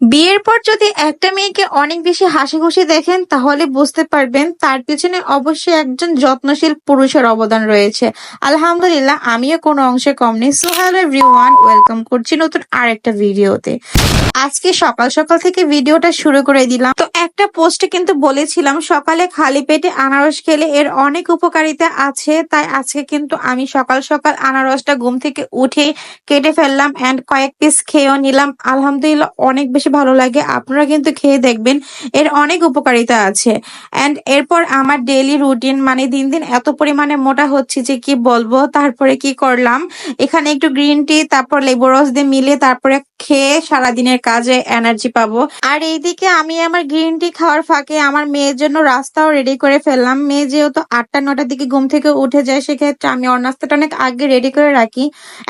বিয়ের পর যদি একটা মেয়েকে অনেক বেশি হাসি খুশি দেখেন, তাহলে বুঝতে পারবেন তার পিছনে অবশ্যই একজন যত্নশীল পুরুষের অবদান রয়েছে। আলহামদুলিল্লাহ, আমিও কোনো অংশে কম নেই। সো হ্যালো এভরিওয়ান ওয়েলকাম করছি নতুন আরেকটা ভিডিওতে আজকে সকাল সকাল থেকে ভিডিওটা শুরু করে দিলাম। তো একটা পোস্টে কিন্তু বলেছিলাম, সকালে খালি পেটে আনারস খেলে এর অনেক উপকারিতা আছে, তাই আজকে কিন্তু আমি সকাল সকাল আনারসটা ঘুম থেকে উঠে কেটে ফেললাম এন্ড কয়েক পিস খেয়েও নিলাম। আলহামদুলিল্লাহ, অনেক বেশি ভালো লাগে। আপনারা কিন্তু খেয়ে দেখবেন, এর অনেক উপকারিতা আছে। এন্ড এরপর আমার ডেইলি রুটিন মানে দিন দিন এত পরিমাণে মোটা হচ্ছে যে কি বলব? তারপরে কি করলাম? এখানে একটু গ্রিন টি তারপর লেবু রস দিয়ে মিলে তারপরে খেয়ে সারাদিনের কাজে এনার্জি পাবো। আর এইদিকে আমি আমার গ্রিন টি খাওয়ার ফাঁকে আমার মেয়ের জন্য রাস্তাও রেডি করে ফেললাম। মেয়ে যেহেতু আটটা, নটার দিকে ঘুম থেকে উঠে যায়, সেক্ষেত্রে আমি ওর নাস্তাটা অনেক আগে রেডি করে রাখি।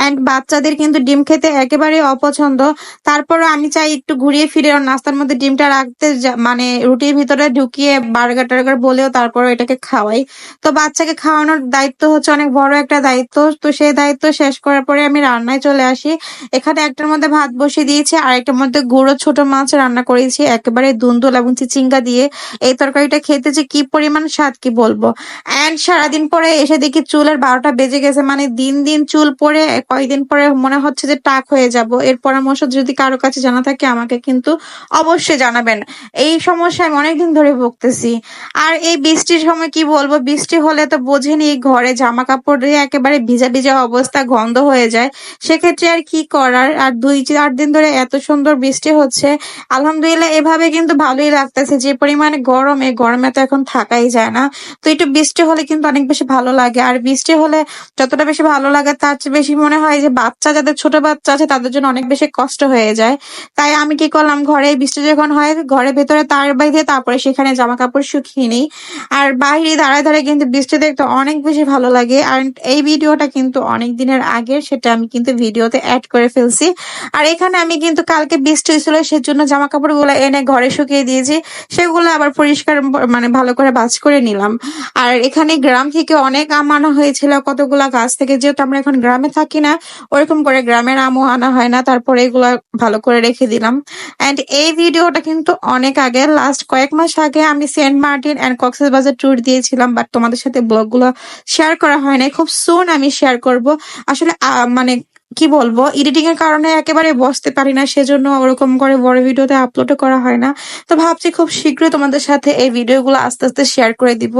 এন্ড বাচ্চাদের কিন্তু ডিম খেতে একেবারেই অপছন্দ। তারপরে আমি চাই একটু ঘুরিয়ে ফিরে ওর নাস্তার মধ্যে ডিমটা রাখতে মানে রুটির ভিতরে ঢুকিয়ে বার্গার টার্গার বলেও তারপর এটাকে খাওয়াই। তো বাচ্চাকে খাওয়ানোর দায়িত্ব হচ্ছে অনেক বড় একটা দায়িত্ব। তো সেই দায়িত্ব শেষ করার পরে আমি রান্নায় চলে আসি। এখানে একটার মধ্যে ভাত বসিয়ে দিয়েছি আর একটার মধ্যে গুঁড়ো ছোট মাছ রান্না করেছি। একেবারে দুন্দুল এবং চিচিঙ্গা দিয়ে এই তরকারিটা খেতে যে কি পরিমাণ স্বাদ, কি বলব? এন্ড সারাদিন পরে এসে দেখি চুলের বারোটা বেজে গেছে মানে দিন দিন চুল পরে কয়েকদিন পরে মনে হচ্ছে যে টাক হয়ে যাব। এর পরামর্শ যদি কারও কাছে জানা থাকে, আমাকে কিন্তু অবশ্যই জানাবেন। এই সমস্যা আমি অনেকদিন ধরে ভুগতেছি। আর এই বৃষ্টির সময় কি বলব, বৃষ্টি হলে তো বোঝেনি, ঘরে জামা কাপড় একেবারে ভিজা ভিজা অবস্থা, গন্ধ হয়ে যায়। সেক্ষেত্রে আর কি করার? আর দুই চার দিন ধরে এত সুন্দর বৃষ্টি হচ্ছে। আলহামদুলিল্লাহ, এভাবে কিন্তু ভালোই লাগতেছে যে পরিমাণে গরম এই গরমে তো এখন থাকাই যায় না। তো একটু বৃষ্টি হলে কিন্তু অনেক বেশি ভালো লাগে। আর বৃষ্টি হলে যতটা বেশি ভালো লাগে, তার চেয়ে বেশি মনে হয় যে বাচ্চা, যাদের ছোট বাচ্চা আছে, তাদের জন্য অনেক বেশি কষ্ট হয়ে যায়। তাই আমি কি করলাম ঘরে বৃষ্টি যখন হয়, ঘরের ভেতরে তার বাইরে তারপরে সেখানে জামা কাপড় শুকিয়ে নিই। আর বাইরে দাঁড়ায় দাঁড়ায় কিন্তু বৃষ্টি দেখতে অনেক বেশি ভালো লাগে। আর এই ভিডিওটা কিন্তু অনেক দিনের আগের সেটা আমি কিন্তু ভিডিওতে অ্যাড করে ফেলছি। আর এখানে আমি কিন্তু কালকে বৃষ্টি হয়েছিল, সেজন্য জামা কাপড়গুলো এনে ঘরে শুকিয়ে দিয়েছি। সেগুলো আবার পরিষ্কার মানে ভালো করে বাজ করে নিলাম। আর এখানে গ্রাম থেকে অনেক আম আনা হয়েছিল, কতগুলা গাছ থেকে। যেহেতু আমরা এখন গ্রামে থাকি না, ওরকম করে গ্রামের আমও আনা হয় না, তারপরে এগুলা ভালো করে রেখে দিলাম। এন্ড এই ভিডিওটা কিন্তু অনেক আগে লাস্ট কয়েক মাস আগে আমি সেন্ট মার্টিন এন্ড কক্সেস বাজার ট্যুর দিয়েছিলাম বাট তোমাদের সাথে ব্লগগুলো শেয়ার করা হয় নাই। খুব সুন আমি শেয়ার করব। আসলে মানে কি বলব? এডিটিং এর কারণে একেবারে বসতে পারি না, সেজন্য ওরকম করে বড় ভিডিওতে আপলোড করা হয় না। তো ভাবছি খুব শীঘ্রই তোমাদের সাথে এই ভিডিওগুলো আস্তে আস্তে শেয়ার করে দিব।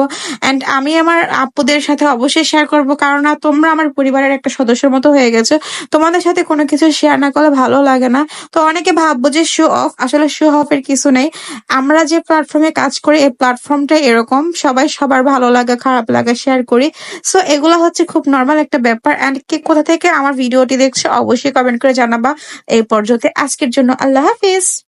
এন্ড আমি আমার আপুদের সাথে অবশ্যই শেয়ার করব, কারণ না, তোমরা আমার পরিবারের একটা সদস্যের মতো হয়ে গেছো। তোমাদের সাথে কোনো কিছু শেয়ার না করলে ভালো লাগে না। তো অনেকে ভাববো যে শো অফ আসলে শো অফ এর কিছু নেই। আমরা যে প্ল্যাটফর্মে কাজ করি, এই প্ল্যাটফর্মটা এরকম। সবাই সবার ভালো লাগা, খারাপ লাগা শেয়ার করি। সো এগুলো হচ্ছে খুব নর্মাল একটা ব্যাপার। এন্ড কে কোথা থেকে আমার ভিডিওটি দেখছ অবশ্যই কমেন্ট করে জানাবা। এই পর্যন্ত আজকের জন্য আল্লাহ হাফিজ।